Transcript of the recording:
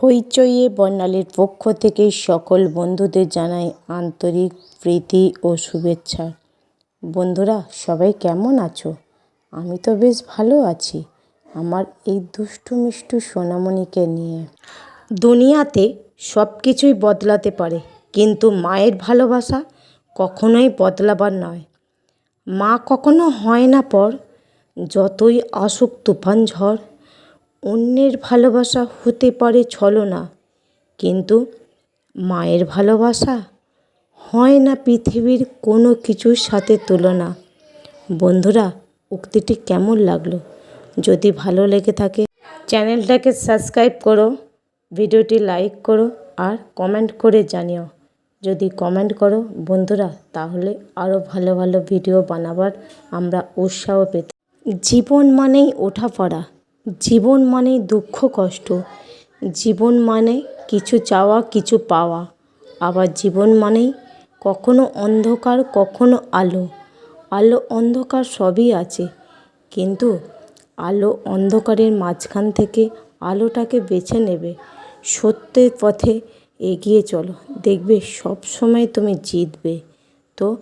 হইচইয়ে বর্ণালীর পক্ষ থেকে সকল বন্ধুদের জানাই আন্তরিক প্রীতি ও শুভেচ্ছা। বন্ধুরা, সবাই কেমন আছো? আমি তো বেশ ভালো আছি, আমার এই দুষ্টু মিষ্টু সোনামণিকে নিয়ে। দুনিয়াতে সব কিছুই বদলাতে পারে, কিন্তু মায়ের ভালোবাসা কখনোই বদলাবার নয়। মা কখনো হয় না পর, যতই আসুক তুফান ঝড় অন্যের ভালোবাসা হতে পারে ছলনা, কিন্তু মায়ের ভালোবাসা হয় না পৃথিবীর কোনো কিছুর সাথে তুলনা। বন্ধুরা, উক্তিটি কেমন লাগল? যদি ভালো লেগে থাকে, চ্যানেলটাকে সাবস্ক্রাইব করো, ভিডিওটি লাইক করো আর কমেন্ট করে জানিও। যদি কমেন্ট করো, বন্ধুরা, তাহলে আরও ভালো ভালো ভিডিও বানাবার আমরা উৎসাহ পেতে। জীবন মানেই ওঠা পড়া জীবন মানেই দুঃখ, কষ্ট। জীবন মানে কিছু চাওয়া, কিছু পাওয়া। আবার জীবন মানেই কখনো অন্ধকার, কখনো আলো। আলো, অন্ধকার সবই আছে। কিন্তু আলো অন্ধকারের মাঝখান থেকে আলোটাকে বেছে নেবে। সত্যের পথে এগিয়ে চলো। দেখবে সব সময় তুমি জিতবে। তো